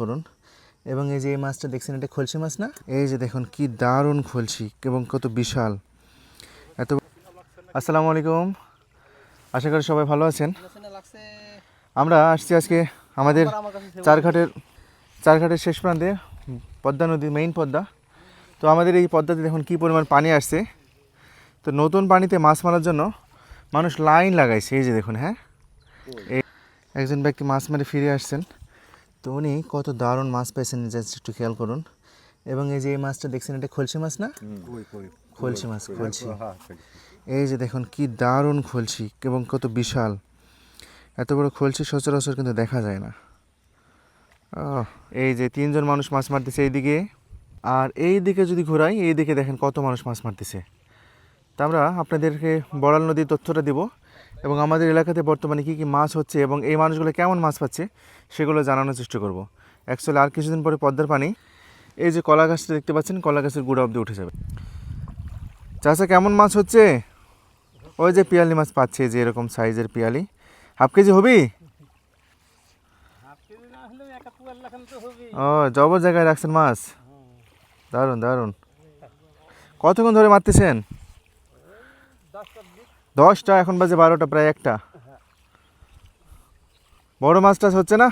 করুন এবং এই যে এই মাছটা দেখছেন, এটা খলসি মাছ না? এই যে দেখুন, কি দারুণ খলসি এবং কত বিশাল। এত আসসালামু আলাইকুম। আশা করি সবাই ভালো আছেন। আমরা আসছি আজকে আমাদের চারঘাটের চারঘাটের শেষ প্রান্তে, পদ্মা নদী মেইন পদ্মা। তো আমাদের এই পদ্মাতে দেখুন কী পরিমাণ পানি আসছে। তো নতুন পানিতে মাছ মারার জন্য মানুষ লাইন লাগাইছে। এই যে দেখুন হ্যাঁ? একজন ব্যক্তি মাছ মেরে ফিরে আসছেন। তো উনি কত দারুণ মাছ পেয়েছেন জাস্ট একটু খেয়াল করুন। এবং এই যে এই মাছটা দেখছেন এটা খলসি মাছ না? খলসি মাছ খলসি। এই যে দেখুন কি দারুণ খলসি এবং কত বিশাল। এত বড় খলসি সচরাচর কিন্তু দেখা যায় না। এই যে তিনজন মানুষ মাছ মারতেছে এইদিকে। আর এই দিকে যদি ঘোরাই এই দিকে দেখেন কত মানুষ মাছ মারতেছে। তা আমরা আপনাদেরকে বড়াল নদীর তথ্যটা দিব। এবং আমাদের এলাকাতে বর্তমানে কী কী মাছ হচ্ছে এবং এই মানুষগুলো কেমন মাছ পাচ্ছে সেগুলো জানানোর চেষ্টা করব। অ্যাকচুয়ালি আর কিছুদিন পরে পদ্মার পানি। এই যে কলা গাছটা দেখতে পাচ্ছেন কলা গাছের গুঁড়া অবধি উঠে যাবে। চাষা কেমন মাছ হচ্ছে? ওই যে পিয়ালি মাছ পাচ্ছে যে এরকম সাইজের পিয়ালি। হাফ কেজি হবি? ও জবর জায়গায় রাখছেন মাছ? দারুণ দারুণ। কতক্ষণ ধরে মারতেছেন? দশটা, এখন বাজে বারোটা, প্রায় একটা। বড় মাছ টাছ হচ্ছে না?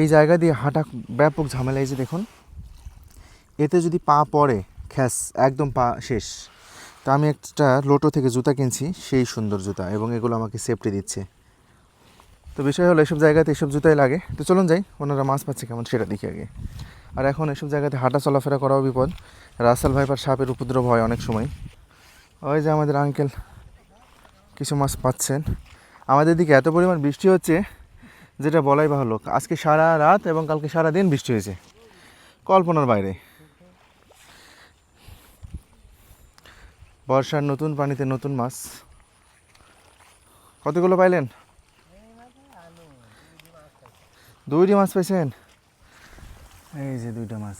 এই জায়গা দিয়ে হাঁটা ব্যাপক ঝামেলা, এই যে দেখুন। এতে যদি পা পড়ে, খ্যাস, একদম পা শেষ। তা আমি একটা লোটো থেকে জুতা কিনছি, সেই সুন্দর জুতা, এবং এগুলো আমাকে সেফটি দিচ্ছে। তো বিষয় হলো, এসব জায়গাতে এসব জুতাই লাগে। তো চলুন যাই ওনারা মাছ পাচ্ছে কেমন সেটা দেখি আগে। আর এখন এসব জায়গাতে হাঁটা চলাফেরা করাও বিপদ। রাসাল ভাইপার সাপের উপদ্রব হয় অনেক সময়। ওই যে আমাদের আঙ্কেল কিছু মাছ পাচ্ছেন। আমাদের দিকে এত পরিমাণ বৃষ্টি হচ্ছে যেটা বলাই বাহুল্য। আজকে সারা রাত এবং কালকে সারা দিন বৃষ্টি হয়েছে। কল্পনার বাইরে। বর্ষার নতুন পানিতে নতুন মাছ। কতগুলো পাইলেন? দুইটি মাছ পাইছেন? এই যে দুইটা মাছ।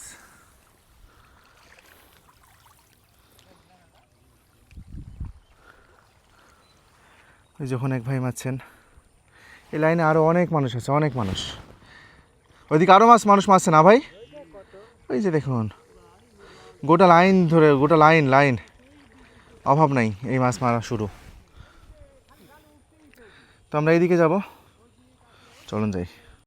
ওই যখন এক ভাই মারছেন। এই লাইনে আরও অনেক মানুষ আছে, অনেক মানুষ। ওইদিকে আরও মাছ, মানুষ মারছে না ভাই? ওই যে দেখুন, গোটা লাইন ধরে, গোটা লাইন লাইন। অভাব নাই এই মাছ মারা শুরু। তো আমরা এইদিকে যাব। চলুন যাই।